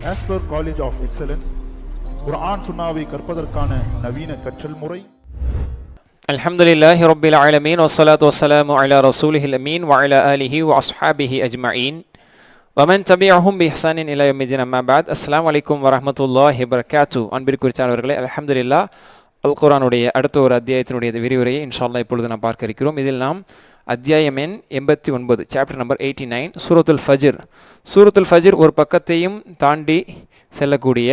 ஆஸ்பர் college of excellence குர்ஆன் சுன்னாவை கற்பதற்கான நவீன கற்றல் முறை الحمد لله رب العالمين والصلاة والسلام على رسوله الأمين وعلى آله وأصحابه أجمعين ومن تبعهم بإحسان إلى يوم الدين أما بعد السلام عليكم ورحمة الله وبركاته அன்பிற்குரிச்சானவர்களே அல்ஹம்துலில்லாஹ் அல் குரானுடைய அடுத்த ஒரு அத்தியாயத்தினுடைய விரிவுரையை இன்ஷா அல்லாஹ் இப்பொழுது நாம் பார்க்க இருக்கிறோம் இதில் நாம் அத்தியாயம் எண் எண்பத்தி ஒன்பது சாப்டர் நம்பர் எயிட்டி நைன் சூரத்துல் ஃபஜிர். சூரத்துல் ஃபஜ்ர் ஒரு பக்கத்தையும் தாண்டி செல்லக்கூடிய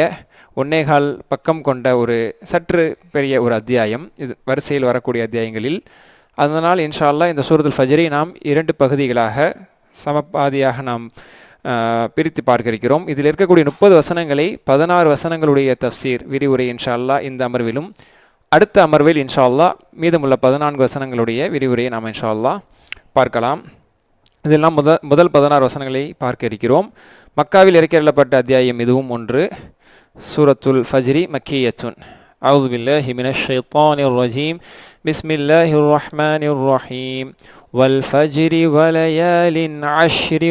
ஒன்னேகால் பக்கம் கொண்ட ஒரு சற்று பெரிய ஒரு அத்தியாயம். இது வரிசையில் வரக்கூடிய அத்தியாயங்களில். அதனால் இன்ஷா அல்லாஹ் இந்த சூரத்துல் ஃபஜரை நாம் இரண்டு பகுதிகளாக சமபாதியாக நாம் பிரித்து பார்க்க இருக்கிறோம் இதில் இருக்கக்கூடிய முப்பது வசனங்களை பதினாறு வசனங்களுடைய தஃசீர் விரிவுரை இன்ஷா அல்லாஹ் இந்த அமர்விலும் அடுத்த அமர்வில் இன்ஷா அல்லாஹ் மீதமுள்ள பதினான்கு வசனங்களுடைய விரிவுரையை நாம் இன்ஷா அல்லாஹ் பார்க்கலாம் இதெல்லாம் முத முதல் பதினாறு வசனங்களை பார்க்க இருக்கிறோம் மக்காவில் இறக்கப்பட்ட அத்தியாயம் இதுவும் ஒன்று சூரத்துல் ஃபஜ்ரி மக்கியத்துன் أعوذ بالله من الشيطان الرجيم بسم الله الرحمن الرحيم والفجر وليال عشر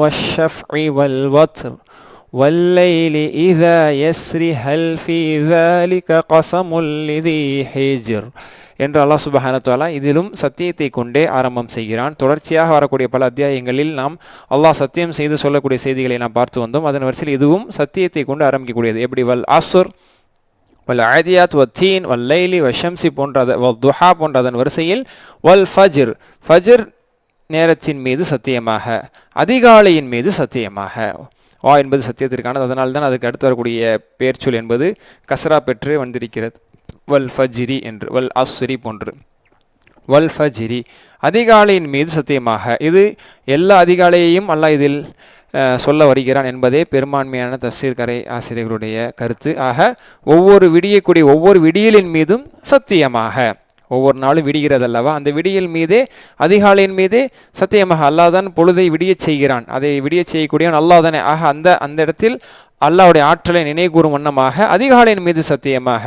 والشفع والوتر والليل إذا يسر هل في ذلك قسم لذي حجر என்று அல்லாஹ் சுபஹான தஆலா இதிலும் சத்தியத்தை கொண்டே ஆரம்பம் செய்கிறான் தொடர்ச்சியாக வரக்கூடிய பல அத்தியாயங்களில் நாம் அல்லாஹ் சத்தியம் செய்து சொல்லக்கூடிய செய்திகளை நாம் பார்த்து வந்தோம் அதன் வரிசையில் இதுவும் சத்தியத்தை கொண்டு ஆரம்பிக்கக்கூடியது எப்படி வல் அசுர் வல் ஆதியாத் வ தீன் வல் லைலி வ ஷம்சி போன்ற அத- வல் துஹா போன்ற அதன் வரிசையில் வல் ஃபஜ்ர் ஃபஜ்ர் நேரத்தின் மீது சத்தியமாக அதிகாலையின் மீது சத்தியமாக வா என்பது சத்தியத்திற்கானது. அதனால் தான் அதுக்கு அடுத்து வரக்கூடிய பேர்ச்சொல் என்பது கசரா பெற்று வந்திருக்கிறது. வல் ஃபஜிரி என்று வல் அஸ்ரி போன்று. வல் ஃபஜிரி அதிகாலையின் மீது சத்தியமாக. இது எல்லா அதிகாலையையும் அல்லாஹ் இதில் சொல்ல வருகிறான் என்பதே பெரும்பான்மையான தஃசீர் கரை ஆசிரியர்களுடைய கருத்து. ஆக ஒவ்வொரு விடியக்கூடிய ஒவ்வொரு விடியலின் மீதும் சத்தியமாக. ஒவ்வொரு நாளும் விடுகிறது அல்லவா அந்த விடியல் மீதே அதிகாலையின் மீதே சத்தியமாக அல்லாதான் பொழுதை விடியச் செய்கிறான். அதை விடியச் செய்யக்கூடியவன் அல்லாதானே ஆக அந்த அந்த இடத்தில் அல்லாவுடைய ஆற்றலை நினைவுகூறும் வண்ணமாக அதிகாலையின் மீது சத்தியமாக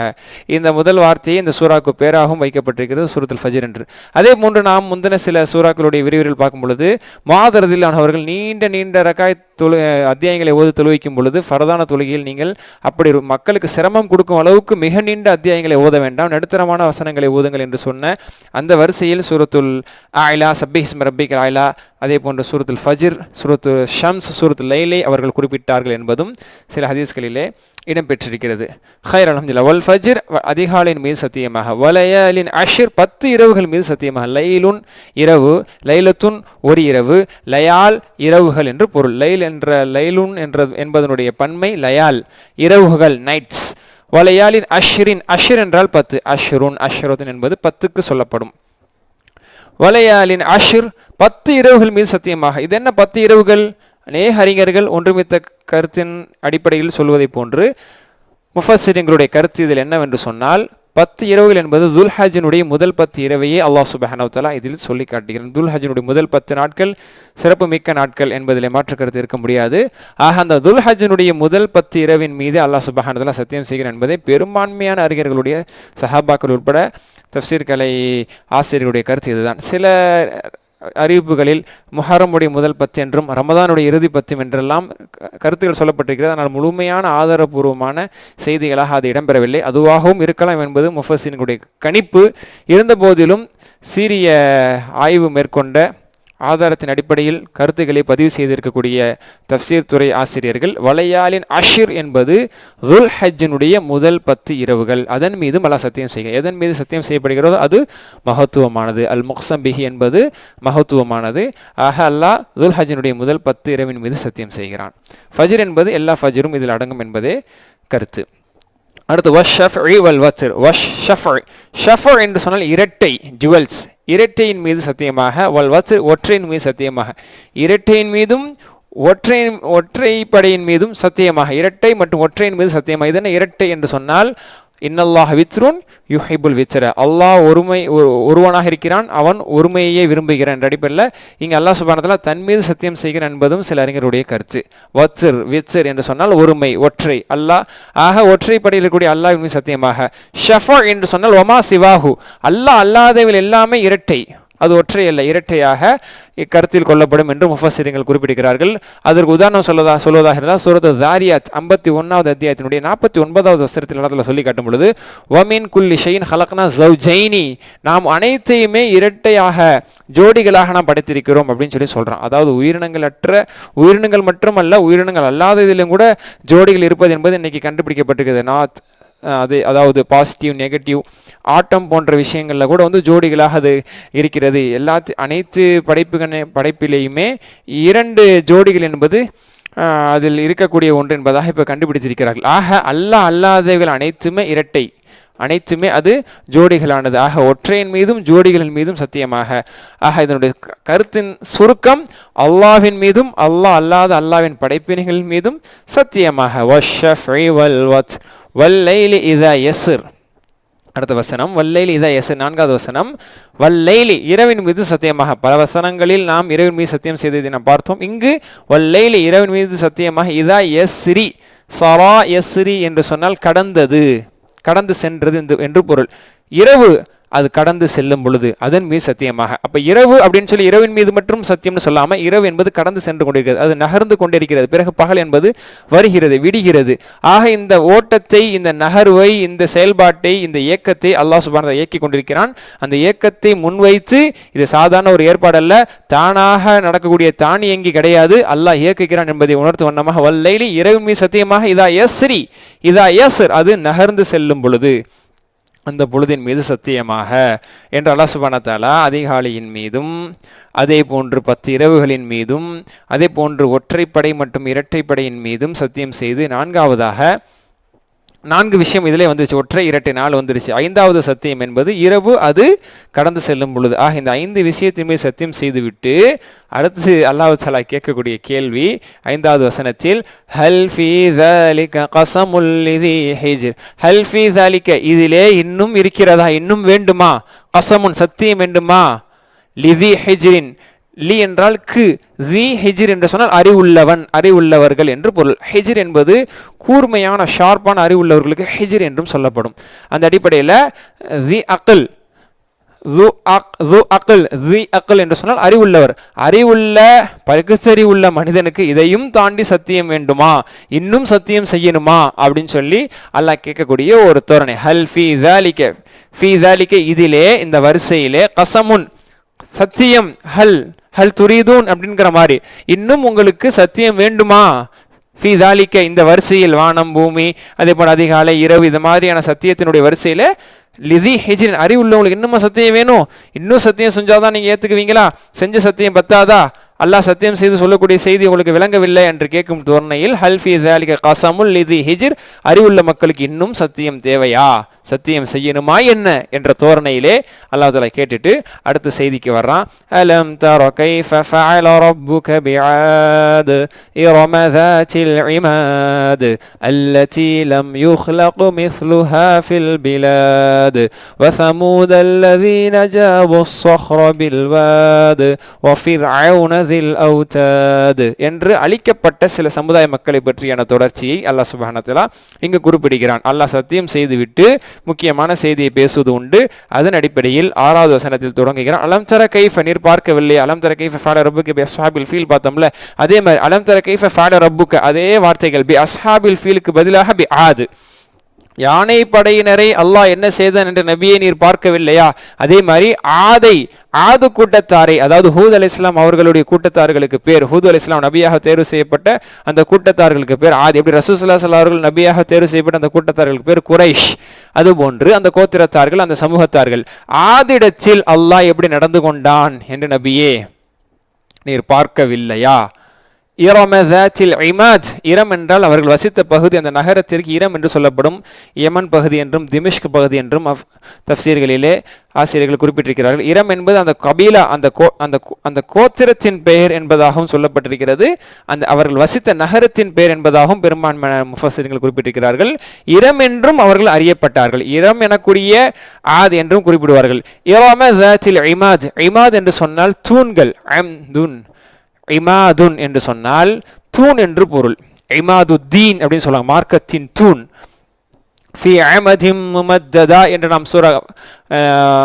இந்த முதல் வார்த்தையை இந்த சூறாக்கு பேராகவும் வைக்கப்பட்டிருக்கிறது சூரத்தில் ஃபஜர் என்று. அதே போன்று நாம் முந்தின சில சூறாக்களுடைய விரிவுரையில் பார்க்கும் பொழுது மாதரதில் அவர்கள் நீண்ட நீண்ட ரக்காய் தொழு அத்தியாயங்களை ஓது தொழுவிக்கும் பொழுது ஃபரதான தொழுகையில் நீங்கள் அப்படி மக்களுக்கு சிரமம் கொடுக்கும் அளவுக்கு மிக நீண்ட அத்தியாயங்களை ஓத வேண்டாம் நடுத்தரமான வசனங்களை ஓதுங்கள் என்று சொன்ன அந்த வரிசையில் சூரத்துல் ஆயிலா சப்பிஹிஸ்ம ரப்பிக் ஆயிலா அதே போன்று சூரத்துல் ஃபஜிர் சூரத்து ஷம்ஸ் சூரத்து லைலை அவர்கள் குறிப்பிட்டார்கள் என்பதும் சில ஹதீஸ்களிலே இடம்பெற்றிருக்கிறது. ஹைர் அலமதுல்லா வல் ஃபஜிர் வ- அதிகாலையின் மீது சத்தியமாக வலயலின் அஷிர் பத்து இரவுகள் மீது சத்தியமாக லைலுன் இரவு லைலத்துன் ஒரு இரவு லயால் இரவுகள் என்று பொருள். லைல் என்ற லைலுன் என்ற என்பதனுடைய பன்மை லயால் இரவுகள் நைட்ஸ் வலையாலின் அஷ்ரின் அஷ்ர் என்றால் பத்து. அஷ்ருன் அஷ்ருன் என்பது பத்துக்கு சொல்லப்படும். வலையாலின் அஷுர் பத்து இரவுகள் மீது சத்தியமாக. இது என்ன பத்து இரவுகள்? அநேக அறிஞர்கள் ஒன்றுமித்த கருத்தின் அடிப்படையில் சொல்வதைப் போன்று முஃபஸ்ஸிரிங்களுடைய கருத்து இதில் என்னவென்று சொன்னால் பத்து இரவுகள் என்பது துல்ஹஜினுடைய முதல் பத்து இரவையே அல்லாஹ் சுபஹானஹு இதில் சொல்லி காட்டுகிறேன். துல்ஹஜினுடைய முதல் பத்து நாட்கள் சிறப்பு மிக்க நாட்கள் என்பதில் மாற்று கருத்து இருக்க முடியாது. ஆக அந்த துல்ஹஜினுடைய முதல் பத்து இரவின் மீது அல்லாஹ் சுபஹானஹு சத்தியம் செய்கிறேன் என்பதை பெரும்பான்மையான அறிஞர்களுடைய சஹாபாக்கள் உட்பட தப்சீர்கலை ஆசிரியருடைய கருத்து இதுதான். சில அறிவிப்புகளில் முஹரமுடைய முதல் பத்து என்றும் ரமதானுடைய இறுதி பத்து என்றெல்லாம் க- கருத்துக்கள் சொல்லப்பட்டிருக்கிறது. ஆனால் முழுமையான ஆதாரபூர்வமான செய்திகளாக அது இடம்பெறவில்லை. அதுவாகவும் இருக்கலாம் என்பது முஃபசினுடைய கணிப்பு. இருந்தபோதிலும் சீரிய ஆய்வு மேற்கொண்ட ஆதாரத்தின் அடிப்படையில் கருத்துக்களை பதிவு செய்திருக்கக்கூடிய தப்சீர் துறை ஆசிரியர்கள் வலையாளின் அஷிர் என்பது துல் ஹஜ்ஜினுடைய முதல் பத்து இரவுகள். அதன் மீது மலா சத்தியம் செய்ய எதன் மீது சத்தியம் செய்யப்படுகிறதோ அது மகத்துவமானது. அல் முக்சம்பிஹி என்பது மகத்துவமானது. ஆக அல்லாஹ் ருல் ஹஜ்ஜினுடைய முதல் பத்து இரவின் மீது சத்தியம் செய்கிறான். ஃபஜ்ர் என்பது எல்லா ஃபஜ்ரும் இதில் அடங்கும் என்பதே கருத்து. அடுத்து வஷ் ஷஃப் வல் வத்ர். வஷ் ஷஃப் ஷஃபர் என்று சொன்னால் இரட்டை ஜுவல்ஸ். இரட்டையின் மீது சத்தியமாக வல் வத்ர் ஒற்றையின் மீது சத்தியமாக. இரட்டையின் மீதும் ஒற்றை ஒற்றைப்படையின் மீதும் சத்தியமாக. இரட்டை மற்றும் ஒற்றையின் மீது சத்தியமாக. இதென இரட்டை என்று சொன்னால் இன்னல்லாஹ் வித்ருன் யுஹைபுல் வித்ர. அல்லாஹ் ஒருமை ஒருவனாக இருக்கிறான் அவன் ஒருமையே விரும்புகிறான் என்ற அடிப்படையில் இங்கே அல்லாஹ் சுபானத்தில் தன் மீது சத்தியம் செய்கிறான் என்பதும் சில அறிஞருடைய கருத்து. வத்ர் வித்ர் என்று சொன்னால் ஒருமை ஒற்றை அல்லாஹ். ஆக ஒற்றைப்படையில் இருக்கக்கூடிய அல்லாஹ் மீது சத்தியமாக. ஷஃபா என்று சொன்னால் ஒமா சிவாஹு. அல்லாஹ் அல்லாதவில் எல்லாமே இரட்டை. அது ஒற்றை அல்ல இரட்டையாக இக்கருத்தில் கொள்ளப்படும் என்று முஃபசிரியங்கள் குறிப்பிடுகிறார்கள். அதற்கு உதாரணம் சொல்லதா சொல்வதாக இருந்தால் சூரத்து தாரியாத் ஐம்பத்தி ஒன்றாவது அத்தியாயத்தினுடைய நாற்பத்தி ஒன்பதாவது வசனத்தில் இடத்துல சொல்லி காட்டும் பொழுது வமின் குல்லி ஷெயின் ஹலக்னா ஜெய்னி நாம் அனைத்தையுமே இரட்டையாக ஜோடிகளாக நாம் படைத்திருக்கிறோம் அப்படின்னு சொல்லி சொல்கிறோம் அதாவது உயிரினங்களற்ற உயிரினங்கள் மட்டுமல்ல உயிரினங்கள் அல்லாத இதிலும் கூட ஜோடிகள் இருப்பது என்பது இன்னைக்கு கண்டுபிடிக்கப்பட்டிருக்கிறது. நாத் அது அதாவது பாசிட்டிவ் நெகட்டிவ் ஆட்டம் போன்ற விஷயங்களில் கூட வந்து ஜோடிகளாக அது இருக்கிறது. எல்லாத்து அனைத்து படைப்புகளே படைப்பிலேயுமே இரண்டு ஜோடிகள் என்பது அதில் இருக்கக்கூடிய ஒன்று என்பதாக இப்போ கண்டுபிடித்திருக்கிறார்கள். ஆக அல்ல அல்லாதவைகள் அனைத்துமே இரட்டை. அனைத்துமே அது ஜோடிகளானது. ஆக ஒற்றையின் மீதும் ஜோடிகளின் மீதும் சத்தியமாக. ஆக இதனுடைய க- கருத்தின் சுருக்கம் அல்லாவின் மீதும் அல்லாஹ் அல்லாத அல்லாவின் படைப்பினைகளின் மீதும் சத்தியமாக. வஷ்ஷஃபி வத். வல்லைலி இதா எஸ்ர் அடுத்த வசனம் வல்லைலி இதா எஸ் நான்காவது வசனம் வல்லைலி இரவின் மீது சத்தியமாக பல வசனங்களில் நாம் இரவின் மீது சத்தியம் செய்ததை நாம் பார்த்தோம். இங்கு வல்லைலி இரவின் மீது சத்தியமாக இதா யஸ்ரி சரா சிரி என்று சொன்னால் கடந்தது கடந்து சென்றது என்று- என்று பொருள். இரவு அது கடந்து செல்லும் பொழுது அதன் மீது சத்தியமாக. அப்போ இரவு அப்படின்னு சொல்லி இரவின் மீது மட்டும் சத்தியம்னு சொல்லாமல் இரவு என்பது கடந்து சென்று கொண்டிருக்கிறது. அது நகர்ந்து கொண்டிருக்கிறது. பிறகு பகல் என்பது வருகிறது விடுகிறது. ஆக இந்த ஓட்டத்தை இந்த நகர்வை இந்த செயல்பாட்டை இந்த இயக்கத்தை அல்லாஹ் சுபான இயக்கி கொண்டிருக்கிறான். அந்த இயக்கத்தை முன்வைத்து இது சாதாரண ஒரு ஏற்பாடல்ல தானாக நடக்கக்கூடிய தானியங்கி கிடையாது. அல்லாஹ் இயக்குகிறான் என்பதை உணர்த்து வண்ணமாக வல்லைலி இரவு மீது சத்தியமாக இதா எஸ்ரி இதா எஸ்ர் அது நகர்ந்து செல்லும் பொழுது அந்த பொழுதின் மீது சத்தியமாக. என்று அல்லாஹ் சுப்ஹானஹு அதிகாலையின் மீதும் அதே போன்று பத்து இரவுகளின் மீதும் அதே போன்று ஒற்றைப்படை மற்றும் இரட்டைப்படையின் மீதும் சத்தியம் செய்து நான்காவதாக நான்கு விஷயம் இதிலே வந்துருச்சு. ஒற்றை இரட்டை நாள் வந்துருச்சு. ஐந்தாவது சத்தியம் என்பது இரவு அது கடந்து செல்லும் பொழுது. ஆக இந்த ஐந்து விஷயத்தையுமே சத்தியம் செய்துவிட்டு அடுத்து அல்லாஹு சலா கேட்கக்கூடிய கேள்வி ஐந்தாவது வசனத்தில் ஹல்ஃபி ஹிஜிர். ஹல்ஃபி தாலிக்க இதிலே இன்னும் இருக்கிறதா? இன்னும் வேண்டுமா? கசமுன் சத்தியம் வேண்டுமா? லிதி ஹிஜிரின். லி என்றால் கு. ஜி ஹிஜ்ர் என்று சொன்னால் அறிவுள்ளவன் அறிவுள்ளவர்கள் என்று பொருள். ஹிஜ்ர் என்பது கூர்மையான ஷார்ப்பான அறிவுள்ளவர்களுக்கு ஹிஜ்ர் என்றும் சொல்லப்படும். அந்த அடிப்படையில் தி அக்கல் து அக் அக்கல் அக்கல் என்று சொன்னால் அறிவுள்ளவர். அறிவுள்ள பகுத்தறிவுள்ள மனிதனுக்கு இதையும் தாண்டி சத்தியம் வேண்டுமா? இன்னும் சத்தியம் செய்யணுமா? அப்படின்னு சொல்லி அல்லாஹ் கேட்கக்கூடிய ஒரு தோரணை. ஹல் ஃபி தாலிக்க ஃபி தாலிக்க இதிலே இந்த வரிசையிலே கசமுன் சத்தியம் ஹல் ஹல் துரிதூன் அப்படிங்கிற மாதிரி. இன்னும் உங்களுக்கு சத்தியம் வேண்டுமா? ஃபி தாலிக்க இந்த வரிசையில் வானம் பூமி அதே போல் அதிகாலை இரவு இது மாதிரியான சத்தியத்தினுடைய வரிசையில் லிதி ஹெஜின் அறிவுள்ளவங்களுக்கு இன்னுமா சத்தியம் வேணும்? இன்னும் சத்தியம் செஞ்சாதான் நீங்கள் ஏற்றுக்குவீங்களா செஞ்ச சத்தியம் பத்தாதா? அல்லாஹ் சத்தியம் செய்து சொல்லக்கூடிய செய்தி உங்களுக்கு விளங்கவில்லை என்று கேட்கும் தோரணையில் ஹல்ஃபி தாலிக காசாமுல் லிதி ஹிஜிர் அறிவுள்ள மக்களுக்கு இன்னும் சத்தியம் தேவையா? சத்தியம் செய்யணுமா என்ன என்ற தோரணையிலே அல்லாஹ் தலா கேட்டுட்டு அடுத்த செய்திக்கு வர்றான். அலம் தர கைஃப ஃபஅல ரப்புக பிஆத் இரம ذاتில் இமாத் அல்லதி லம் யுக்லக் மிஸ்லுஹா ஃபில் பிலாத் وثمود الذين جابوا الصخر بالواد وفرعون ذي الأوتاد என்று அழிக்கப்பட்ட சில சமுதாய மக்களை பற்றியான தொடர்ச்சியை அல்லாஹ் சுபஹானத்தலா இங்கு குறிப்பிடுகிறான். அல்லாஹ் சத்தியம் செய்துவிட்டு முக்கியமான செய்தியை பேசுவது உண்டு. அதன் அடிப்படையில் ஆறாவது வசனத்தில் தொடங்குகிறான் அலம் தர கைஃப? நீர் பார்க்கவில்லை. அலம் தர கைஃப? ஃபால ரப்புக்கு பி அஸ்ஹாபில் ஃபீல் பார்த்தோம்ல. அதே மாதிரி அலம் தர கைஃப? ஃபால ரப்புக்கு? அதே வார்த்தைகள் பி அஸ்ஹாபில் ஃபீலுக்கு பதிலாக பி ஆது. யானை படையினரை அல்லாஹ் என்ன செய்தான் என்று நபியை நீர் பார்க்கவில்லையா? அதே மாதிரி ஆதை ஆது கூட்டத்தாரை அதாவது ஹூத் அலி இஸ்லாம் அவர்களுடைய கூட்டத்தார்களுக்கு பேர் ஹூத் அலி இஸ்லாம் நபியாக தேர்வு செய்யப்பட்ட அந்த கூட்டத்தார்களுக்கு பேர் ஆதி. எப்படி ரசூசுல்லா சல்லா அவர்கள் நபியாக தேர்வு செய்யப்பட்ட அந்த கூட்டத்தார்களுக்கு பேர் குரைஷ். அதுபோன்று அந்த கோத்திரத்தார்கள் அந்த சமூகத்தார்கள் ஆதிடத்தில் அல்லாஹ் எப்படி நடந்து கொண்டான் என்று நபியே நீர் பார்க்கவில்லையா? இரமதாத்தில் இமாத். இரம் என்றால் அவர்கள் வசித்த பகுதி அந்த நகரத்திற்கு இரம் என்று சொல்லப்படும் யமன் பகுதி என்றும் திமிஷ்க் பகுதி என்றும் அஃப்- தஃப்சீர்களிலே ஆசிரியர்கள் குறிப்பிட்டிருக்கிறார்கள். இரம் என்பது அந்த கபீலா அந்த கோ அந்த கோ- அந்த கோத்திரத்தின் பெயர் என்பதாகவும் சொல்லப்பட்டிருக்கிறது. அந்த அவர்கள் வசித்த நகரத்தின் பெயர் என்பதாகவும் பெரும்பான்மையான முஃபஸிர்கள் குறிப்பிட்டிருக்கிறார்கள். இரம் என்றும் அவர்கள் அறியப்பட்டார்கள். இரம் எனக்கூடிய ஆத் என்றும் குறிப்பிடுவார்கள். இரமதாத்தில் இமாத். இமாத் என்று சொன்னால் தூண்கள். அம் தூண். இமாதுன் என்று சொன்னால் தூண் என்று பொருள். இமாது தீன் அப்படின்னு சொல்லுவாங்க. மார்க்கத்தின் தூண். ஃபி அமதிம் முமத்ததா என்று நாம் சூரா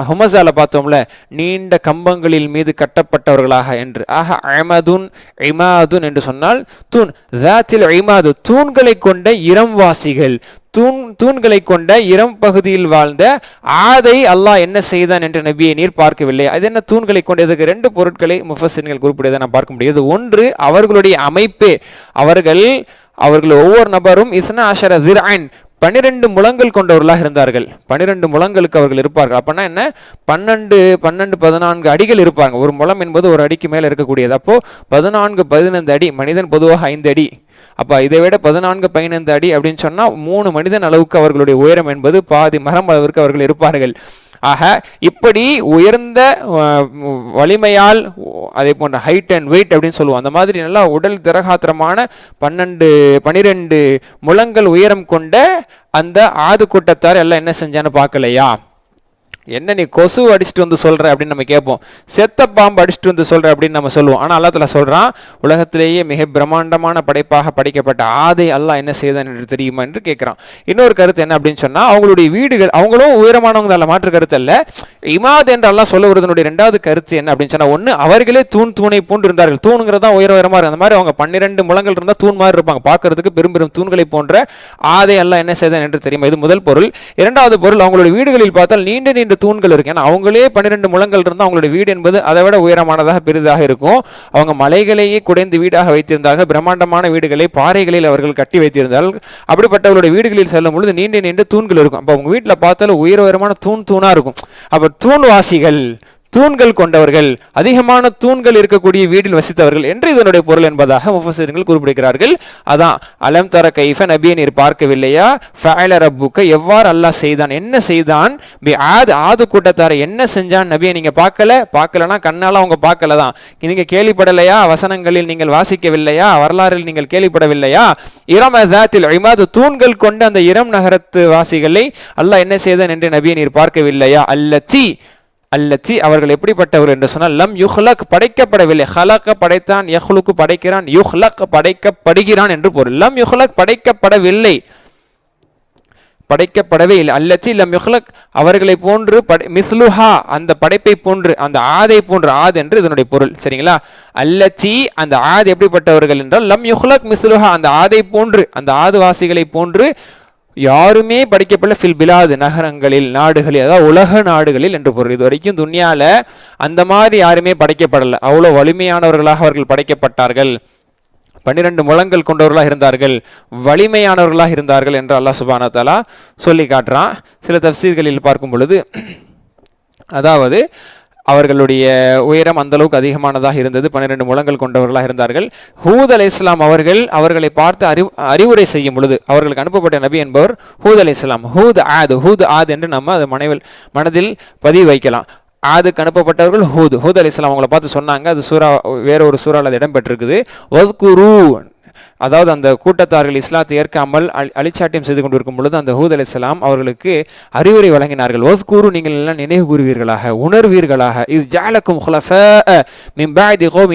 ஹுமசால பார்த்தோம்ல நீண்ட கம்பங்களில் மீது கட்டப்பட்டவர்களாக என்று. ஆக அமதுன் இமாதுன் என்று சொன்னால் தூண் தாத்தில் இமாது தூண்களை கொண்ட இரம்வாசிகள் தூண் தூண்களை கொண்ட இரம் பகுதியில் வாழ்ந்த ஆதை அல்லாஹ் என்ன செய்தான் என்று நபியை நீர் பார்க்கவில்லை. அது என்ன தூண்களை கொண்ட இதுக்கு ரெண்டு பொருட்களை முஃபஸின்கள் குறிப்பிடுவதை நான் பார்க்க முடியாது ஒன்று அவர்களுடைய அமைப்பே. அவர்கள் அவர்கள் ஒவ்வொரு நபரும் இஸ்னா அஷர திரான் பன்னிரெண்டு முழங்கள் கொண்டவர்களாக இருந்தார்கள். பன்னிரெண்டு முழங்களுக்கு அவர்கள் இருப்பார்கள். அப்படின்னா என்ன? பன்னெண்டு பன்னெண்டு பதினான்கு அடிகள் இருப்பாங்க. ஒரு முழம் என்பது ஒரு அடிக்கு மேலே இருக்கக்கூடியது. அப்போ பதினான்கு பதினைந்து அடி மனிதன் பொதுவாக ஐந்து அடி. அப்போ இதை விட பதினான்கு பதினைந்து அடி அப்படின்னு சொன்னால் மூணு மனிதன் அளவுக்கு அவர்களுடைய உயரம் என்பது பாதி மரம் அளவிற்கு அவர்கள் இருப்பார்கள். ஆக இப்படி உயர்ந்த வலிமையால் அதே போன்ற ஹைட் அண்ட் வெயிட் அப்படின்னு சொல்லுவோம். அந்த மாதிரி நல்லா உடல் திரகாத்திரமான பன்னெண்டு பனிரெண்டு முழங்கள் உயரம் கொண்ட அந்த ஆது கூட்டத்தார் எல்லாம் என்ன செஞ்சான்னு பார்க்கலையா? என்ன நீ கொசு அடிச்சுட்டு வந்து சொல்கிற அப்படின்னு நம்ம கேட்போம். செத்த பாம்பு அடிச்சுட்டு வந்து சொல்கிற அப்படின்னு நம்ம சொல்லுவோம். ஆனால் அல்லாத்தில் சொல்கிறான் உலகத்திலேயே மிக பிரம்மாண்டமான படைப்பாக படைக்கப்பட்ட ஆதை அல்லாஹ் என்ன செய்தான் என்று தெரியுமா என்று கேட்குறான். இன்னொரு கருத்து என்ன அப்படின்னு சொன்னால் அவங்களுடைய வீடுகள் அவங்களும் உயரமானவங்க அல்ல மாற்று கருத்து அல்ல. இமாத் என்று அல்லாஹ் சொல்ல வருதனுடைய ரெண்டாவது கருத்து என்ன அப்படின்னு சொன்னால் ஒன்று அவர்களே தூண் தூணை பூண்டு இருந்தார்கள் தூணுங்கிறதா உயர உயரமாக அந்த மாதிரி அவங்க பன்னிரெண்டு முழங்கள் இருந்தால் தூண் மாதிரி இருப்பாங்க. பார்க்கறதுக்கு பெரும் பெரும் தூண்களை போன்ற ஆதை அல்லாஹ் என்ன செய்தான் என்று தெரியுமா? இது முதல் பொருள். இரண்டாவது பொருள் அவங்களுடைய வீடுகளில் பார்த்தால் நீண்ட நீண்ட தூண்கள் இருக்கு. ஏன்னா அவங்களே பன்னிரெண்டு முழங்கள் இருந்தால் அவங்களுடைய வீடு என்பது அதை விட உயரமானதாக பெரிதாக இருக்கும். அவங்க மலைகளையே குடைந்து வீடாக வைத்திருந்தார்கள் பிரம்மாண்டமான வீடுகளை பாறைகளில் அவர்கள் கட்டி வைத்திருந்தார்கள். அப்படிப்பட்டவர்களுடைய வீடுகளில் செல்லும் பொழுது நீண்ட நீண்டு தூண்கள் இருக்கும். அப்போ அவங்க வீட்டில் பார்த்தாலும் உயர உயரமான தூண் தூணாக இருக்கும். அப்போ தூண்வாசிகள் தூண்கள் கொண்டவர்கள் அதிகமான தூண்கள் இருக்கக்கூடிய வீட்டில் வசித்தவர்கள் என்று இதனுடைய பொருள் என்பதாக முஃபஸிர்கள் குறிப்பிடுகிறார்கள். அதான் அலம் தர கைஃப நபியை நீர் பார்க்கவில்லையா? ஃபயல ரப்புக்க எவ்வாறு அல்லாஹ் செய்தான்? என்ன செய்தான்? பி ஆது ஆது கூட்டத்தாரை என்ன செஞ்சான்? நபியை நீங்க பார்க்கல? பார்க்கலனா கண்ணால் அவங்க பார்க்கல தான் நீங்க கேள்விப்படலையா? வசனங்களில் நீங்கள் வாசிக்கவில்லையா? வரலாறில் நீங்கள் கேள்விப்படவில்லையா? இரம் இமாது தூண்கள் கொண்ட அந்த இரம் நகரத்து வாசிகளை அல்லாஹ் என்ன செய்தான் என்று நபியை நீர் பார்க்கவில்லையா? அல்லச்சி அல்லத்தி அவர்கள் எப்படிப்பட்டவர் என்று சொன்னால் லம் யுஹ்லக் படைக்கப்படவில்லை. ஹலக்க படைத்தான் யஹ்லுக்கு படைக்கிறான் யுஹ்லக் படைக்கப்படுகிறான் என்று பொருள். லம் யுஹ்லக் படைக்கப்படவில்லை. படைக்கப்படவே இல்லை. அல்லச்சி லம் யுஹ்லக் அவர்களை போன்று படை மிஸ்லுஹா அந்த படைப்பை போன்று அந்த ஆதை போன்று ஆது என்று இதனுடைய பொருள். சரிங்களா? அல்லச்சி அந்த ஆது எப்படிப்பட்டவர்கள் என்றால் லம் யுஹ்லக் மிஸ்லுஹா அந்த ஆதை போன்று அந்த ஆதுவாசிகளை போன்று யாருமே படிக்கப்படல ஃபில் பிலாது நகரங்களில் நாடுகளில் அதாவது உலக நாடுகளில் என்று பொருள். இது வரைக்கும் துன்யாவில் அந்த மாதிரி யாருமே படைக்கப்படலை. அவ்வளோ வலிமையானவர்களாக அவர்கள் படைக்கப்பட்டார்கள். பன்னிரண்டு முழங்கள் கொண்டவர்களாக இருந்தார்கள். வலிமையானவர்களாக இருந்தார்கள் என்று அல்லாஹ் சுபானா சொல்லி காட்டுறான். சில தப்சீர்களில் பார்க்கும் பொழுது அதாவது அவர்களுடைய உயரம் அந்த அளவுக்கு அதிகமானதாக இருந்தது. பன்னிரண்டு முழங்கள் கொண்டவர்களாக இருந்தார்கள். ஹூத் அலை இஸ்லாம் அவர்கள் அவர்களை பார்த்து அறிவு அறிவுரை செய்யும் பொழுது அவர்களுக்கு அனுப்பப்பட்ட நபி என்பவர் ஹூத் அலை இஸ்லாம். ஹூத் ஆத் ஹூத் ஆத் என்று நம்ம அது மனைவில் மனதில் பதிவு வைக்கலாம். ஆதுக்கு அனுப்பப்பட்டவர்கள் ஹூத். ஹூத் அலி இஸ்லாம் அவங்களை பார்த்து சொன்னாங்க. அது சூரா வேற ஒரு சூறாவில் இடம்பெற்றிருக்குது. வஸ்குரு அதாவது அந்த கூட்டத்தார்கள் இஸ்லாத்தை ஏற்காமல் அழிச்சாட்டியம் செய்து கொண்டிருக்கும் பொழுது அந்த ஹூத் அலிஸ்லாம் அவர்களுக்கு அறிவுரை வழங்கினார்கள். ஓஸ்கூரு நீங்கள் எல்லாம் நினைவு கூறுவீர்களாக உணர்வீர்களாக. இது ஜாலக்கும்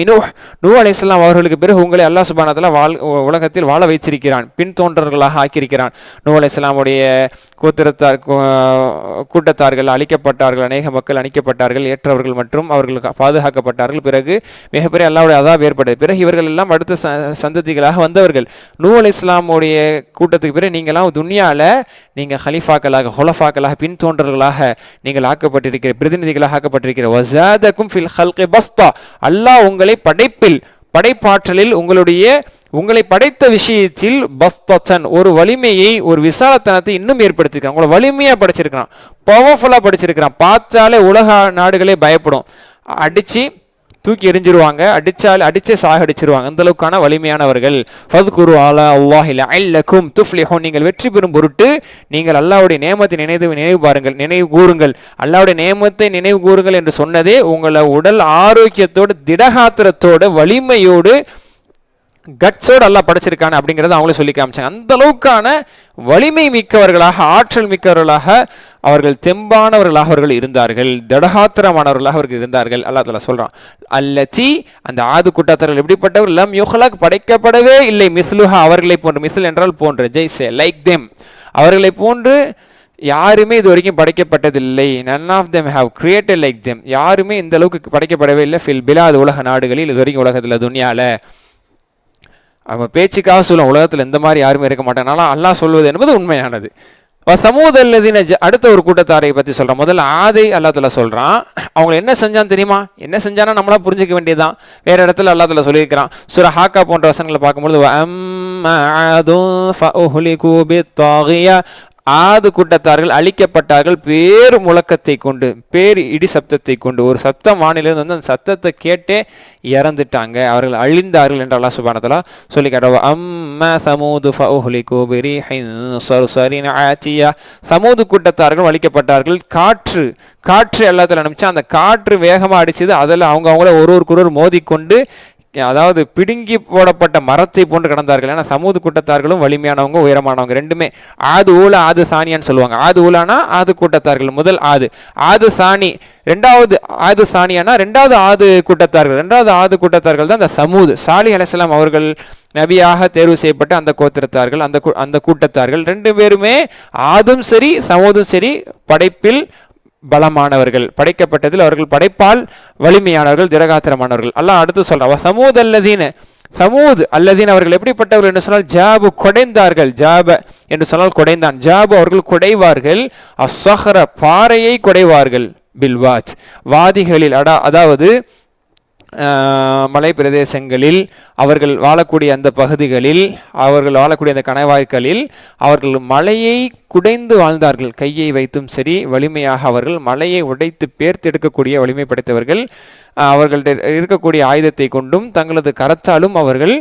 நூ நூ அலிஸ்லாம் அவர்களுக்கு பிறகு உங்களை அல்லாஹ் சுபானத்தில் வாழ் உலகத்தில் வாழ வைச்சிருக்கிறான் பின் தோன்றர்களாக ஆக்கியிருக்கிறான். நூ அலிஸ்லாமுடைய கூத்திரத்தார் கூட்டத்தார்கள் அழிக்கப்பட்டார்கள் அநேக மக்கள் அழிக்கப்பட்டார்கள் ஏற்றவர்கள் மற்றும் அவர்கள் பாதுகாக்கப்பட்டார்கள். பிறகு மிகப்பெரிய அல்லாவுடைய அதாப் ஏற்பட்டது. பிறகு இவர்கள் எல்லாம் அடுத்த ச- சந்ததிகளாக வந்தவர்கள். நூ இஸ்லாமுடைய கூட்டத்துக்கு பிறகு நீங்களாம் துன்யாவில் நீங்கள் ஹலிஃபாக்களாக ஹொலஃபாக்களாக பின்தோன்றர்களாக நீங்கள் ஆக்கப்பட்டிருக்கிற பிரதிநிதிகளாக ஆக்கப்பட்டிருக்கிற வசாதக்கும் ஃபில் ஹல்கே பஸ்தா. அல்லாஹ் உங்களை படைப்பில் படைப்பாற்றலில் உங்களுடைய உங்களை படைத்த விஷயத்தில் பஸ்தன் ஒரு வலிமையை ஒரு விசாலத்தனத்தை இன்னும் ஏற்படுத்தியிருக்கான். உங்களை வலிமையா படிச்சிருக்கிறான். பவர்ஃபுல்லா படிச்சிருக்கிறான். பார்த்தாலே உலக நாடுகளே பயப்படும். அடிச்சு தூக்கி எறிஞ்சிருவாங்க. அடிச்சால் அடிச்சே சாகடிச்சிருவாங்க. அந்த அளவுக்கான வலிமையானவர்கள். ஃபத்குரு அலா அல்லாஹில் அல்லக்கும் துஃப்லிஹூன். நீங்கள் வெற்றி பெறும் பொருட்டு நீங்கள் அல்லாவுடைய நேமத்தை நினைவு நினைவு பாருங்கள். நினைவு கூறுங்கள். அல்லாவுடைய நேமத்தை நினைவு கூறுங்கள் என்று சொன்னதே உங்களை உடல் ஆரோக்கியத்தோடு திடகாத்திரத்தோட வலிமையோடு கட்ஸோடு அல்லா படைச்சிருக்கான அப்படிங்கிறத அவங்களே சொல்லி காமிச்சாங்க. அந்த அளவுக்கான வலிமை மிக்கவர்களாக ஆற்றல் மிக்கவர்களாக அவர்கள் தெம்பானவர்களாக அவர்கள் இருந்தார்கள். தடகாத்திரமானவர்களாக அவர்கள் இருந்தார்கள். அல்லாஹ் தலா சொல்கிறான் அல்லதி அந்த ஆது கூட்டத்தார்கள் எப்படிப்பட்டவர்? லம் யுஹ்லக் படைக்கப்படவே இல்லை. மிஸ்லுஹா அவர்களை போன்று மிஸ்ல் என்றால் போன்ற ஜெய்ஸே லைக் தெம் அவர்களை போன்று யாருமே இது வரைக்கும் படைக்கப்பட்டதில்லை. None of them have created like them யாருமே இந்த அளவுக்கு படைக்கப்படவே இல்லை. ஃபில் பிலாது உலக நாடுகளில் இது வரைக்கும் உலகத்தில் துனியால. அவன் பேச்சுக்காக சொல்லுவோம் உலகத்தில் இந்த மாதிரி யாருமே இருக்க மாட்டாங்க அல்லாஹ் சொல்வது என்பது உண்மையானது. சமூதல்லதின அடுத்த ஒரு கூட்டத்தாரை பற்றி சொல்கிறான் முதல்ல ஆதை அல்லாத்துல சொல்கிறான் அவங்க என்ன செஞ்சான்னு தெரியுமா? என்ன செஞ்சானா நம்மளா புரிஞ்சுக்க வேண்டியதுதான். வேற இடத்துல அல்லாத்துல சொல்லியிருக்கிறான். சுர ஹாக்கா போன்ற வசனங்களை பார்க்கும்பொழுது ஆது கூட்டத்தார்கள் அழிக்கப்பட்டார்கள். பேர் முழக்கத்தை கொண்டு பேர் இடி சப்தத்தை கொண்டு ஒரு சப்தம் வானிலிருந்து வந்து அந்த சத்தத்தை கேட்டே இறந்துட்டாங்க. அவர்கள் அழிந்தார்கள் என்று அல்லா சுபானத்தலா சொல்லி கேட்டவா அம்ம சமூது சமூது கூட்டத்தார்கள் அழிக்கப்பட்டார்கள். காற்று காற்று எல்லாத்துல அனுப்பிச்சு அந்த காற்று வேகமாக அடிச்சது அதில் அவங்க அவங்கள ஒரு ஒரு குரூர் மோதிக்கொண்டு அதாவது பிடுங்கி போடப்பட்ட மரத்தை போன்று கிடந்தார்கள். ஏன்னா சமூக கூட்டத்தார்களும் வலிமையானவங்க உயரமானவங்க ரெண்டுமே. ஆது ஊழ ஆது சாணியான்னு சொல்லுவாங்க. ஆது ஊழானா ஆது கூட்டத்தார்கள். முதல் ஆது. ஆது சாணி. ரெண்டாவது ஆது சாணியானா ரெண்டாவது ஆது கூட்டத்தார்கள். ரெண்டாவது ஆது கூட்டத்தார்கள் தான் அந்த சமூது. சாலி அலைசலாம் அவர்கள் நபியாக தேர்வு செய்யப்பட்ட அந்த கோத்திரத்தார்கள் அந்த கூ- அந்த கூட்டத்தார்கள். ரெண்டு பேருமே ஆதும் சரி சமூதும் சரி படைப்பில் பலமானவர்கள். படைக்கப்பட்டதில் அவர்கள் படைப்பால் வலிமையானவர்கள் திரகாத்திரமானவர்கள் அல்லாஹ் அடுத்து சொல்றா சமூத் அல்லதீன சமூத் அல்லதீன் அவர்கள் எப்படிப்பட்டவர்கள் என்று சொன்னால் ஜாபு கொடைந்தார்கள். ஜாப என்று சொன்னால் கொடைந்தான். ஜாபு அவர்கள் குடைவார்கள். அசகர பாறையை குடைவார்கள். பில்வாஜ். வாதிகளில் அடா அதாவது மலை பிரதேசங்களில் அவர்கள் வாழக்கூடிய அந்த பகுதிகளில் அவர்கள் வாழக்கூடிய அந்த கணவாய்களில் அவர்கள் மலையை குடைந்து வாழ்ந்தார்கள். கையை வைத்தும் சரி வலிமையாக அவர்கள் மலையை உடைத்து பேர்த்தெடுக்கக்கூடிய வலிமை படைத்தவர்கள் அவர்கள்ட்ட இருக்கக்கூடிய ஆயுதத்தை கொண்டும் தங்களது கரத்தாலும் அவர்கள்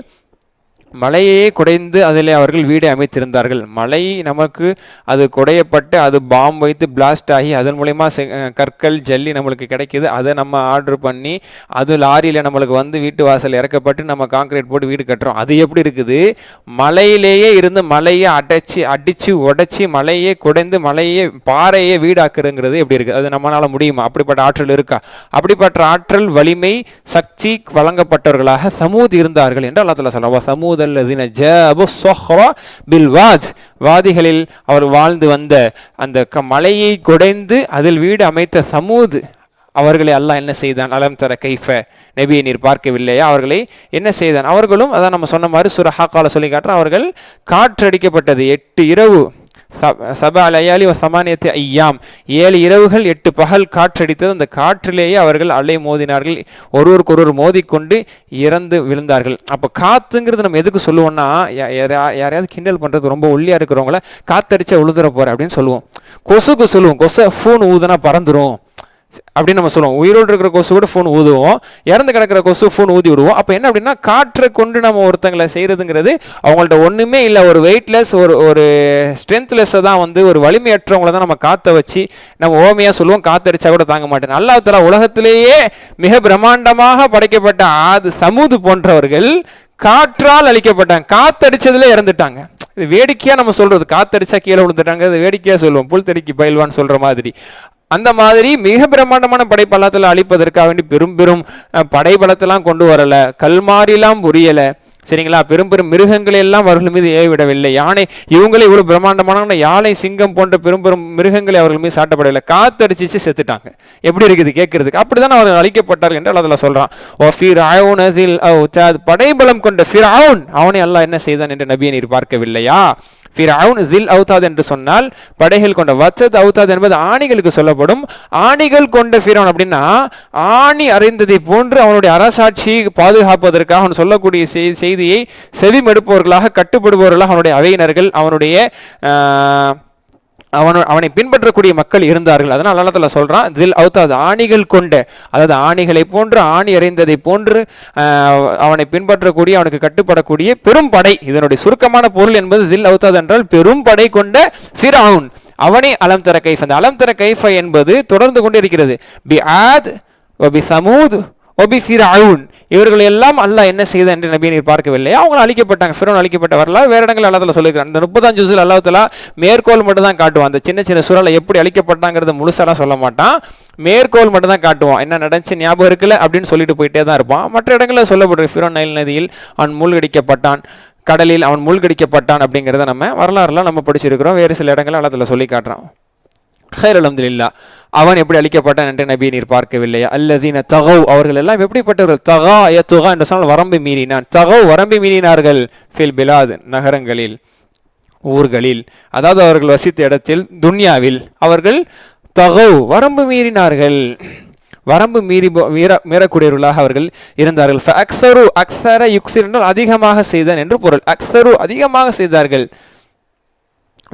மலையே குடைந்து அதில் அவர்கள் வீடை அமைத்திருந்தார்கள். மலை நமக்கு அது குடையப்பட்டு அது பாம் வைத்து பிளாஸ்ட் ஆகி அதன் மூலயமா செ- கற்கள் ஜல்லி நம்மளுக்கு கிடைக்குது. அதை நம்ம ஆர்டர் பண்ணி அது லாரியில் நம்மளுக்கு வந்து வீட்டு வாசல் இறக்கப்பட்டு நம்ம காங்கிரீட் போட்டு வீடு கட்டுறோம். அது எப்படி இருக்குது? மலையிலேயே இருந்து மலையை அடைச்சி அடித்து உடைச்சி மலையே குடைந்து மலையே பாறையே வீடாக்குறங்கிறது எப்படி இருக்குது? அது நம்மளால் முடியுமா? அப்படிப்பட்ட ஆற்றல் இருக்கா? அப்படிப்பட்ட ஆற்றல் வலிமை சக்தி வழங்கப்பட்டவர்களாக சமூத் இருந்தார்கள் என்று அல்லா சொல்லுவா சமூத் அல்லதின ஜாபு சொஹ்ரா பில் வாஜ் வாதிகளில் அவர் வாழ்ந்து வந்த அந்த க- மலையை குடைந்து அதில் வீடு அமைத்த சமூது அவர்களை அல்லாஹ் என்ன செய்தான்? அலம் தர கைஃப நபியை நீர் பார்க்கவில்லையா? அவர்களை என்ன செய்தான்? அவர்களும் அதான் நம்ம சொன்ன மாதிரி சுரஹாக்கால சொல்லி காட்டுறோம் அவர்கள் காற்றடிக்கப்பட்டது. எட்டு இரவு சப- சபா அலையாளி சமானியத்தை ஐயாம். ஏழு இரவுகள் எட்டு பகல் காற்றடித்தது. அந்த காற்றிலேயே அவர்கள் அலை மோதினார்கள். ஒருவருக்கொருவர் மோதிக்கொண்டு இறந்து விழுந்தார்கள். அப்போ காத்துங்கிறது நம்ம எதுக்கு சொல்லுவோம்னா யா- யாரையாவது கிண்டல் பண்ணுறது ரொம்ப ஒல்லியாக இருக்கிறவங்கள காத்தடிச்சா உழுதுற போகிற அப்படின்னு சொல்லுவோம். கொசுக்கு சொல்லுவோம். கொசை ஃபோன் ஊதுனா பறந்துடும் அப்படின்னு நம்ம சொல்லுவோம். உயிரோடு இருக்கிற கொசு கூட ஃபோன் ஊதுவோம். இறந்து கிடக்கிற கொசு ஃபோன் ஊதி விடுவோம். அப்போ என்ன அப்படின்னா காற்றை கொண்டு நம்ம ஒருத்தங்களை செய்கிறதுங்கிறது அவங்கள்ட்ட ஒன்றுமே இல்லை. ஒரு வெயிட்லெஸ் ஒரு ஒரு ஸ்ட்ரென்த்லெஸ்ஸை தான் வந்து ஒரு வலிமையற்றவங்கள தான் நம்ம காற்றை வச்சு நம்ம ஓமையாக சொல்லுவோம். காத்தடிச்சா கூட தாங்க மாட்டேன். நல்லா தலா உலகத்திலேயே மிக பிரம்மாண்டமாக படைக்கப்பட்ட ஆது சமூது போன்றவர்கள் காற்றால் அழிக்கப்பட்டாங்க. காத்தடிச்சதுல இறந்துட்டாங்க. இது வேடிக்கையா நம்ம சொல்றது. காத்தடிச்சா கீழே விழுந்துட்டாங்க. இது வேடிக்கையா சொல்லுவோம். புல் தடிக்கு பயில்வான்னு சொல்ற மாதிரி. அந்த மாதிரி மிக பிரம்மாண்டமான படைப்பலத்தில் அழிப்பதற்காக வேண்டி பெரும் பெரும் படைபலத்தெல்லாம் கொண்டு வரல. கல்மாரிலாம் புரியலை. சரிங்களா? பெரும் பெரும் மிருகங்களை எல்லாம் அவர்கள் மீது ஏவிடவில்லை யானை இவங்களே இவ்வளவு பிரம்மாண்டமான யானை சிங்கம் போன்ற பெரும் பெரும் மிருகங்களை அவர்கள் மீது சாட்டப்படவில்லை. காத்தடிச்சிச்சு செத்துட்டாங்க. எப்படி இருக்குது கேட்கறதுக்கு? அப்படிதான் அவர்கள் அழிக்கப்பட்டார்கள் என்று அதில் சொல்றான். ஓ ஃபிரௌனஸில் படைபலம் கொண்ட ஃபிரௌன் அவனை அல்லாஹ் என்ன செய்தான் என்று நபியை நீர் பார்க்கவில்லையா? ஃபிரவுன் ஜில் அவுதாத் என்று சொன்னால் படைகள் கொண்ட வத்தத் அவுதாத் என்பது ஆணிகளுக்கு சொல்லப்படும். ஆணிகள் கொண்ட ஃபிரவுன் அப்படின்னா ஆணி அறிந்ததை போன்று அவனுடைய அரசாட்சியை பாதுகாப்பதற்காக அவன் சொல்லக்கூடிய செய்தியை செவிமெடுப்பவர்களாக கட்டுப்படுபவர்களாக அவனுடைய அவையினர்கள் அவனுடைய ஆஹ், அவன் அவனை பின்பற்றக்கூடிய மக்கள் இருந்தார்கள். அதனால் அல்லத்தில் சொல்கிறான் தில் அவுத்தாது ஆணிகள் கொண்ட அதாவது ஆணிகளை போன்று ஆணி அறிந்ததை போன்று அவனை பின்பற்றக்கூடிய அவனுக்கு கட்டுப்படக்கூடிய பெரும் படை. இதனுடைய சுருக்கமான பொருள் என்பது தில் அவுத்தாது என்றால் பெரும் படை கொண்ட ஃபிரவுன். அவனே அலம் தர கைஃப் அந்த அலம் தர கைஃப என்பது தொடர்ந்து கொண்டு இருக்கிறது. பி ஆத் ஒபி சமூத் ஒபி ஃபிரவுன். இவர்கள் எல்லாம் அல்ல என்ன செய்த என்று நபியை நீர் பார்க்கவில்லை. அவங்க அழிக்கப்பட்டாங்க. ஃபிரோன் அழிக்கப்பட்ட வரலாறு வேற இடங்கள் அல்லாத்தில் சொல்லியிருக்காங்க. இந்த முப்பத்தஞ்சு ஜூஸில் அல்லாத்தில் மேற்கோள் மட்டும் தான் காட்டுவான். அந்த சின்ன சின்ன சூழலை எப்படி அழிக்கப்பட்டாங்கிறது முழுசாலாம் சொல்ல மாட்டான். மேற்கோள் மட்டும் தான் காட்டுவான். என்ன நடந்துச்சு ஞாபகம் இருக்குல்ல? அப்படின்னு சொல்லிட்டு போயிட்டே தான் இருப்பான். மற்ற இடங்களில் சொல்லப்படுற ஃபிரோன் நைல் நதியில் அவன் மூழ்கடிக்கப்பட்டான். கடலில் அவன் மூழ்கடிக்கப்பட்டான் அப்படிங்கிறத நம்ம வரலாறுலாம் நம்ம படிச்சிருக்கிறோம். வேறு சில இடங்களில் அல்லாத்தில் சொல்லி காட்டுறான். ஹைர் அலமதுல்லா அவன் எப்படி அழிக்கப்பட்டான் என்று நபி நீர் பார்க்கவில்லையா? அல்லதீன தகவ் அவர்கள் எல்லாம் எப்படிப்பட்டவர்கள்? தகா ஏ துகா என்று சொன்னால் வரம்பு மீறினான். தகவ் வரம்பு மீறினார்கள் ஃபில் பிலாத் நகரங்களில் ஊர்களில் அதாவது அவர்கள் வசித்த இடத்தில் துன்யாவில் அவர்கள் தகவ் வரம்பு மீறினார்கள். வரம்பு மீறி மீற மீறக்கூடியவர்களாக அவர்கள் இருந்தார்கள். அக்சரு அக்சர யுக்சர் என்றால் அதிகமாக செய்தான் என்று பொருள். அக்சரு அதிகமாக செய்தார்கள்.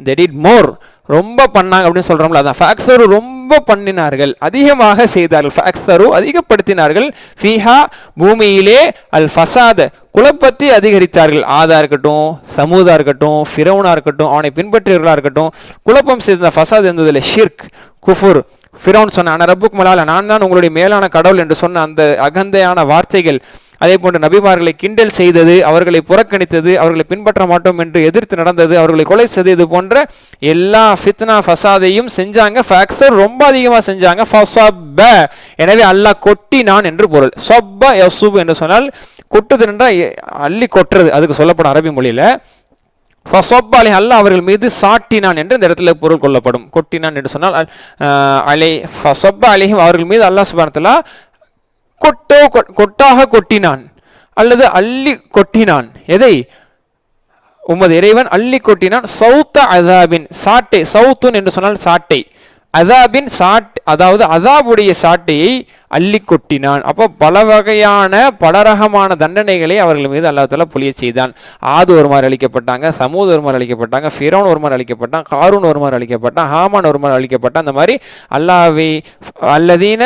தெட் இட் மோர் ரொம்ப பண்ணாங்க அப்படின்னு சொல்கிறோம்ல அதான். ஃபேக்ஸரு ரொம்ப பண்ணினார்கள். அதிகமாக செய்தார்கள். ஃபேக்ஸரு அதிகப்படுத்தினார்கள். ஃபீஹா பூமியிலே அல் ஃபசாத குழப்பத்தை அதிகரித்தார்கள். ஆதா இருக்கட்டும் சமூதா இருக்கட்டும் ஃபிரௌனா இருக்கட்டும் அவனை பின்பற்றியவர்களாக இருக்கட்டும் குழப்பம் செய்த ஃபசாத் இருந்ததில் ஷிர்க் குஃபுர் ஃபிரோன் சொன்ன "அன ரப்புக் மலால நான் தான் உங்களுடைய மேலான கடவுள் என்று சொன்ன அந்த அகந்தையான வார்த்தைகள் அதே போன்று நபிமார்களை கிண்டல் செய்தது அவர்களை புறக்கணித்தது அவர்களை பின்பற்ற மாட்டோம் என்று எதிர்த்து நடந்தது அவர்களை கொலை செய்தது இது போன்ற எல்லா ஃபித்னா ஃபசாதையும் செஞ்சாங்க. ஃபேக்சர் ரொம்ப அதிகமாக செஞ்சாங்க. ஃபஸப்ப. எனவே அல்லாஹ் கொட்டி நான் என்று பொருள். சொப்ப யசுப் என்று சொன்னால் கொட்டுது என்றால் அள்ளி கொட்டுறது. அதுக்கு சொல்லப்படும் அரபி மொழியில். ஃபசொப்பாலி அல்லாஹ் அவர்கள் மீது சாட்டினான் என்று இந்த இடத்துல பொருள் கொள்ளப்படும். கொட்டினான் என்று சொன்னால் அலை ஃபசொப்ப அலிஹிம் அவர்கள் மீது அல்லாஹ் சுபானத்தலா கொட்டோ கொட்டாக கொட்டினான். அல்லது அள்ளி கொட்டினான். எதை? உமது இறைவன் அள்ளி கொட்டினான். சவுத்த அதாபின் சாட்டை சௌத்துன் என்று சொன்னால் சாட்டை. அதாபின் சாட் அதாவது அதாபுடைய சாட்டையை அள்ளி கொட்டினான். அப்போ பல வகையான பலரகமான தண்டனைகளை அவர்கள் மீது அல்லாஹ் தாலா புளிய செய்தான். ஆது ஒரு மாதிரி அழிக்கப்பட்டாங்க சமூத் ஒரு அழிக்கப்பட்டாங்க ஃபிரோன் ஒரு மாதிரி அழிக்கப்பட்டான் காரூன் ஒரு மாதிரி அழிக்கப்பட்டான் ஹாமான் ஒரு மாதிரி அழிக்கப்பட்டான் அந்த மாதிரி அல்லாவை அல்லதீன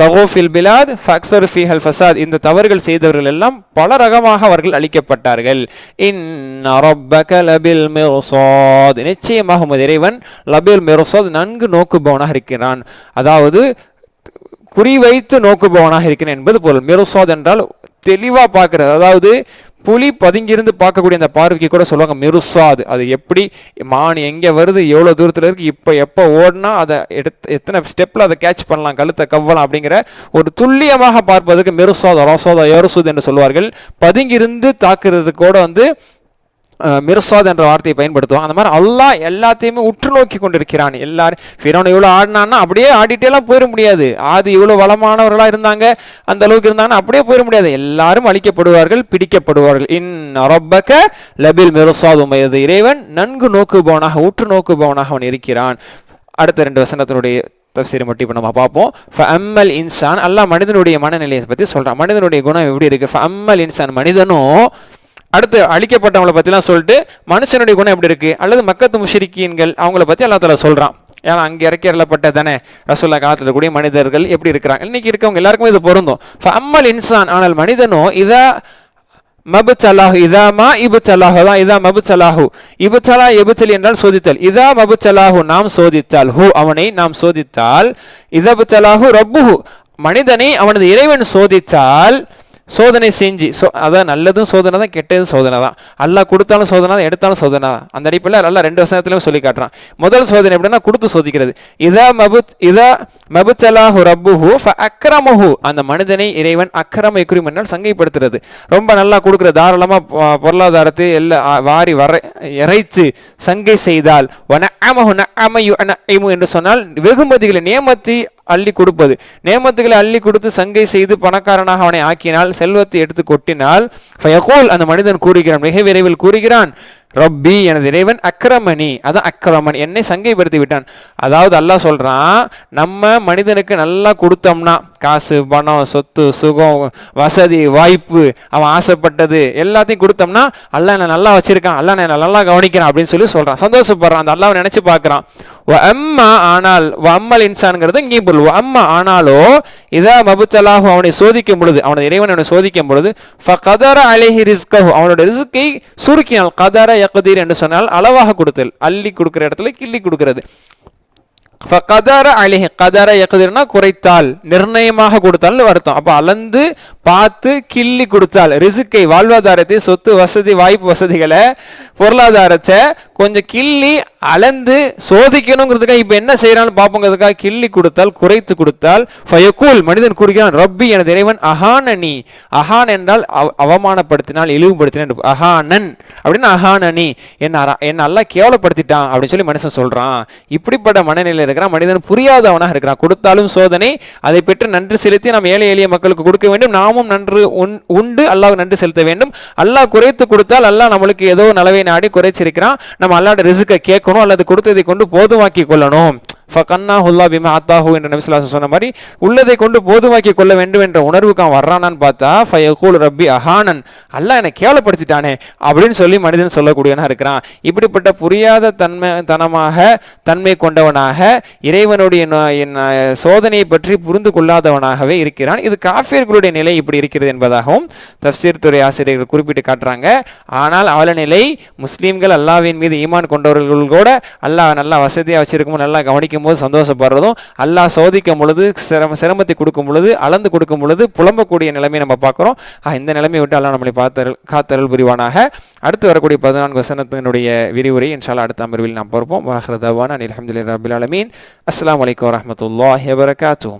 தகோஃபில் பிலாத் ஃபக்சர் ஃபீஹல் ஃபசாத் இந்த தவறுகள் செய்தவர்கள் எல்லாம் பல ரகமாக அவர்கள் அழிக்கப்பட்டார்கள். இன் ரப்பக லபில் மிர்சாத். நிச்சயமாக உமது இறைவன் லபில் மிர்சாத் நன்கு நோக்குபவனாக இருக்கிறான். அதாவது குறிவைத்து நோக்குபவனாக இருக்கிறேன் என்பது பொருள். மிர்சாத் என்றால் தெளிவாக பார்க்கிறது. அதாவது புலி பதுங்கியிருந்து பார்க்கக்கூடிய அந்த பார்வைக்கு கூட சொல்லுவாங்க மிருசாது. அது எப்படி மான் எங்கே வருது எவ்வளோ தூரத்தில் இருக்குது இப்போ எப்போ ஓடினா அதை எடுத்து எத்தனை ஸ்டெப்பில் அதை கேட்ச் பண்ணலாம் கழுத்தை கவ்வலாம் அப்படிங்கிற ஒரு துல்லியமாக பார்ப்பதற்கு மிருசாத் ரசோதா யோரசூது என்று சொல்வார்கள். பதுங்கியிருந்து தாக்குறது கூட வந்து மிர்சாத் என்ற வார்த்தையை பயன்படுத்துவாங்க அந்த மாதிரி அல்லாஹ் எல்லாத்தையுமே உற்று நோக்கி கொண்டிருக்கிறான். எல்லாரும் ஃபிரௌன் இவ்வளோ ஆடினான்னா அப்படியே ஆடிட்டே எல்லாம் போயிட முடியாது. ஆதி இவ்வளோ வளமானவர்களாக இருந்தாங்க அந்த அளவுக்கு இருந்தாங்கன்னா அப்படியே போயிட முடியாது. எல்லாரும் அழிக்கப்படுவார்கள் பிடிக்கப்படுவார்கள். இன் அரப்பக்க லபில் மிர்சாத் உமையது இறைவன் நன்கு நோக்குபவனாக உற்று நோக்குபவனாக அவன் இருக்கிறான். அடுத்த ரெண்டு வசனத்தினுடைய தப்சீரை மட்டும் இப்போ நம்ம பார்ப்போம். அம்மல் இன்சான் அல்லாஹ் மனிதனுடைய மனநிலையை பற்றி சொல்கிறான் மனிதனுடைய குணம் எப்படி இருக்குது அம்மல் இன்சான் மனிதனும் அடுத்து அழிக்கப்பட்டவங்கள பற்றிலாம் சொல்லிட்டு மனுஷனுடைய குணம் எப்படி இருக்குது அல்லது மக்கத்து முஷிரிக்கீன்கள் அவங்கள பற்றி அல்லா தஆலா சொல்கிறான் ஏன்னா அங்கே இறக்கி அருளப்பட்ட தானே ரசோல்லா காலத்தில் கூடிய மனிதர்கள் எப்படி இருக்கிறாங்க? இன்றைக்கி இருக்கவங்க எல்லாருக்குமே இது பொருந்தும். அம்மல் இன்சான் ஆனால் மனிதனோ இதா மபுச்சலாஹு இதாமா இபுச்சலாஹு தான் இதா மபுச்சலாஹு இபுச்சலா எபுச்சலி என்றால் சோதித்தல். இதா மபுச்சலாஹு நாம் சோதித்தால். ஹூ அவனை நாம் சோதித்தால். இதபுச்சலாஹு ரப்புஹு. மனிதனை அவனது இறைவன் சோதித்தால் சோதனை செஞ்சு சோ அதான் நல்லதும் சோதனை தான் கெட்டதும் சோதனை தான் அல்லாஹ் கொடுத்தாலும் சோதனை தான் எடுத்தாலும் சோதனை தான் அந்த அடிப்படையில் நல்லா ரெண்டு வசனத்திலும் சொல்லி காட்டுறான். முதல் சோதனை எப்படின்னா கொடுத்து சோதிக்கிறது. இதா மபுத் இதா மபுச்சலாஹு ரப்புஹு ஃப அக்ரமஹு அந்த மனிதனை இறைவன் அக்ரம இக்குரிம் என்றால் சங்கைப்படுத்துறது. ரொம்ப நல்லா கொடுக்குற தாராளமாக பொருளாதாரத்தை எல்லாம் வாரி வர இறைத்து சங்கை செய்தால் வனஅமஹு நஅம யுஅனஇமு என்று சொன்னால் வெகுமதிகளை நியமத்தி அள்ளி கொடுப்பது. நேமத்துகளை அள்ளி கொடுத்து சங்கை செய்து பணக்காரனாக அவனை ஆக்கினால் செல்வத்தை எடுத்து கொட்டினால் அந்த மனிதன் கூறுகிறான் மிக விரைவில் கூறுகிறான். ரப்பி எனது இறைவன் அக்ரமணி. அதான் அக்ரமன் என்னை சங்கைப்படுத்தி விட்டான் அதாவது அல்லாஹ் சொல்கிறான் நம்ம மனிதனுக்கு நல்லா கொடுத்தோம்னா காசு பணம் சொத்து சுகம் வசதி வாய்ப்பு அவன் ஆசைப்பட்டது எல்லாத்தையும் கொடுத்தோம்னா அல்லா என்ன நல்லா வச்சிருக்கான் அல்லா என்ன நல்லா கவனிக்கிறான் அப்படின்னு சொல்லி சொல்கிறான் சந்தோஷப்படுறான். அந்த அல்லாவை நினச்சி பார்க்குறான். வ அம்மா ஆனால் அம்மல் இன்சான்ங்கிறது இங்கேயும் பொருள். வ அம்மா ஆனாலோ இதா மபுத்தலாகும் அவனை சோதிக்கும் பொழுது அவனது இறைவன் அவனை சோதிக்கும் பொழுது ஃபகதர அலைஹி ரிஸ்கஹு அவனோட ரிஸ்கை சுருக்கினால் கதர யக்தீர் என்று சொன்னால் அளவாக கொடுத்தல் அள்ளி கொடுக்குற இடத்துல கிள்ளி கொடுக்கிறது ஃபகதர அலிஹி கதர யக்திர்னா குறைத்தால் நிர்ணயமாக கொடுத்தால்னு வருத்தம் அப்போ அளந்து பார்த்து கிள்ளி கொடுத்தால் ரிசுக்கை வாழ்வாதாரத்தை சொத்து வசதி வாய்ப்பு வசதிகளை பொருளாதாரத்தை கொஞ்சம் கிள்ளி அளந்து சோதிக்கணுங்கிறதுக்காக இப்போ என்ன செய்கிறான்னு பார்ப்போங்கிறதுக்காக கிள்ளி கொடுத்தால் குறைத்து கொடுத்தால் ஃபயக்கூல் மனிதன் கூறுகிறான் ரப்பி எனது இறைவன் அஹானனி அஹான் என்றால் அவ- அவமானப்படுத்தினால் இழிவுபடுத்தினான் என்று- அஹானன். அப்படின்னு அஹானனி என்ன அர- என்ன அல்லாஹ் கேவலப்படுத்திட்டான் அப்படின்னு சொல்லி மனுஷன் சொல்கிறான் இப்படிப்பட்ட மனநிலையில் இருக்கிறான் மனிதன் புரியாதவனாக இருக்கிறான். கொடுத்தாலும் சோதனை அதை பெற்று நன்றி செலுத்தி நாம் ஏழை எளிய மக்களுக்கு கொடுக்க வேண்டும். நாமும் நன்று உண்- உண்டு அல்லாஹ் நன்றி செலுத்த வேண்டும். அல்லாஹ் குறைத்து கொடுத்தால் அல்லாஹ் நம்மளுக்கு ஏதோ நலவை நாடி குறைச்சிருக்கிறான். நம்ம அல்லாட ரிசுக்கை அல்லது கொடுத்ததை கொண்டு போதுமாக்கி கொள்ளணும். ஃபகன்னா ஹுல்லா பிமா அத்தாஹு என்ற நபிசுல்லாசன் சொன்ன மாதிரி உள்ளதை கொண்டு போதுமாக்கி கொள்ள வேண்டும் என்ற உணர்வுக்கு அவன் வர்றானான்னு பார்த்தா ஃபயகூல் ரப்பி அஹானன் அல்லாஹ் என்னை கேவலப்படுத்திட்டானே அப்படின்னு சொல்லி மனிதன் சொல்லக்கூடியவனாக இருக்கிறான். இப்படிப்பட்ட புரியாத தன்மை தனமாக தன்மை கொண்டவனாக இறைவனுடைய என், சோதனையை பற்றி புரிந்து கொள்ளாதவனாகவே இருக்கிறான். இது காஃபியர்களுடைய நிலை இப்படி இருக்கிறது என்பதாகவும் தப்சீர் துறை ஆசிரியர்கள் குறிப்பிட்டு காட்டுறாங்க. ஆனால் அவள நிலை முஸ்லீம்கள் அல்லாவின் மீது ஈமான் கொண்டவர்கள் கூட அல்லாஹ் நல்லா வசதியாக வச்சிருக்கும் நல்லா கவனிக்கும் போது சந்தோஷப்படுறதும் அல்லாஹ் சோதிக்கும் பொழுது சிரம சிரமத்தை கொடுக்கும் பொழுது அளந்து கொடுக்கும் பொழுது புலம்பக்கூடிய நிலைமையை நம்ம பார்க்குறோம். இந்த நிலைமையை விட்டு அல்லாஹ் நம்மளை பார்த்தருள் காத்தருள் புரிவானாக. அடுத்து வரக்கூடிய பதினான்கு வசனத்தினுடைய விரிவுரை இன்ஷால்லா அடுத்த அமர்வில் நாம் பார்ப்போம். வாஹ்ரதவான் அனில் அஹமதுல்லா ரபில் அலமீன் அஸ்லாம் வலைக்கம் வரஹ்மத்துல்லாஹி வபரகாத்துஹு.